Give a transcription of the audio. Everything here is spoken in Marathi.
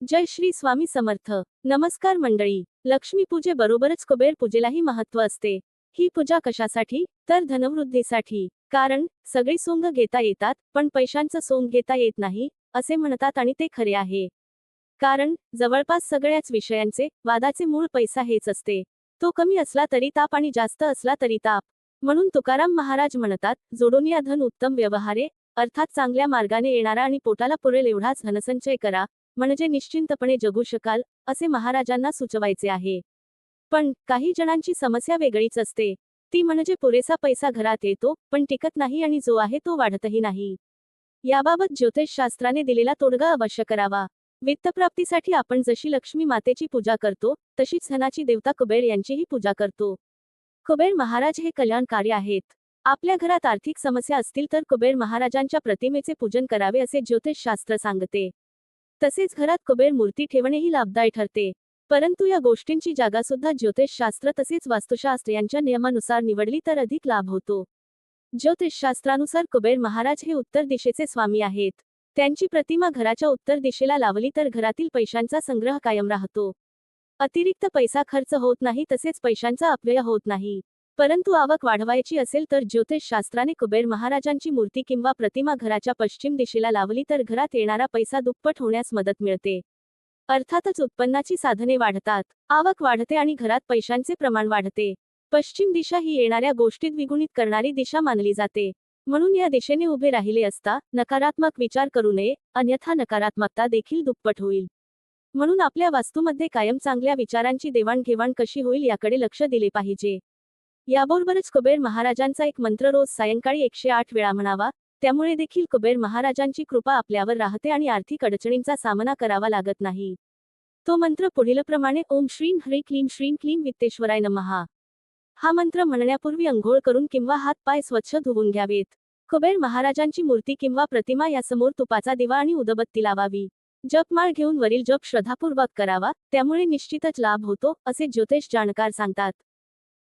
जय श्री स्वामी समर्थ. नमस्कार मंडळी. लक्ष्मी पूजे बरोबरच कुबेर पूजेलाही महत्त्व असते. ही पूजा कशासाठी? तर धनवृद्धीसाठी. कारण सगळी सोंग घेता येतात पण पैशांचं सोंग घेता येत नाही असे म्हणतात आणि ते खरे आहे. कारण जवळपास सगळ्याच विषयांचे वादाचे मूळ पैसा हेच असते. तो कमी असला तरी ताप आणि जास्त असला तरी ताप. म्हणून तुकाराम महाराज म्हणतात जोडोनिया धन उत्तम व्यवहारे अर्थात चांगल्या मार्गाने येणारा आणि पोटाला पुरेल एवढाच धनसंचय करा म्हणजे निश्चिंतपणे जगू शकाल असे महाराजांना सुचवायचे आहे. पण काही जणांची समस्या वेगळीच असते. ती म्हणजे पुरेसा पैसा घरात येतो पण टिकत नाही आणि जो आहे तो वाढतही नाही. याबाबत ज्योतिषशास्त्राने दिलेला तोडगा अवश्य करावा. वित्तप्राप्तीसाठी आपण जशी लक्ष्मी मातेची पूजा करतो तशीच धनाची देवता कुबेर यांचीही पूजा करतो. कुबेर महाराज हे कल्याणकारी आहेत. आपल्या घरात आर्थिक समस्या असतील तर कुबेर महाराजांच्या प्रतिमेचे पूजन करावे असे ज्योतिषशास्त्र सांगते. तसेच घरात कुबेर मूर्ती ठेवणेही लाभदायी ठरते. परंतु या गोष्टींची जागा सुद्धा ज्योतिषशास्त्र तसेच वास्तुशास्त्र यांच्या नियमानुसार निवडली तर अधिक लाभ होतो. ज्योतिषशास्त्रानुसार कुबेर महाराज हे उत्तर दिशेचे स्वामी आहेत. त्यांची प्रतिमा घराच्या उत्तर दिशेला लावली तर घरातील पैशांचा संग्रह कायम राहतो. अतिरिक्त पैसा खर्च होत नाही तसेच पैशांचा अपव्यय होत नाही. परंतु आवक वाढवायची असेल तर ज्योतिषशास्त्राने कुबेर महाराजांची मूर्ती किंवा प्रतिमा घराच्या पश्चिम दिशेला लावली तर घरात येणारा पैसा दुप्पट होण्यास मदत मिळते. अर्थातच उत्पन्नाची साधने वाढतात आवक वाढते आणि घरात पैशांचे प्रमाण वाढते. पश्चिम दिशा ही येणाऱ्या गोष्टीत द्विगुणित करणारी दिशा मानली जाते. म्हणून या दिशेने उभे राहिले असता नकारात्मक विचार करू नये अन्यथा नकारात्मकता देखील दुप्पट होईल. म्हणून आपल्या वास्तूमध्ये कायम चांगल्या विचारांची देवाणघेवाण कशी होईल याकडे लक्ष दिले पाहिजे. याबरोबरच कुबेर महाराजांचा एक मंत्र रोज सायंकाळी एकशे आठ वेळा म्हणावा. त्यामुळे देखील कुबेर महाराजांची कृपा आपल्यावर राहते आणि आर्थिक अडचणींचा सामना करावा लागत नाही. तो मंत्र पुढीलप्रमाणे ओम श्रीं ह्री क्लीम श्रीं क्लीम वित्तेश्वराय नमहा हा मंत्र म्हणण्यापूर्वी अंघोळ करून किंवा हात पाय स्वच्छ धुवून घ्यावेत. कुबेर महाराजांची मूर्ती किंवा प्रतिमा यासमोर तुपाचा दिवा आणि उदबत्ती लावावी. जपमाळ घेऊन वरील जप श्रद्धापूर्वक करावा. त्यामुळे निश्चितच लाभ होतो असे ज्योतिष जाणकार सांगतात.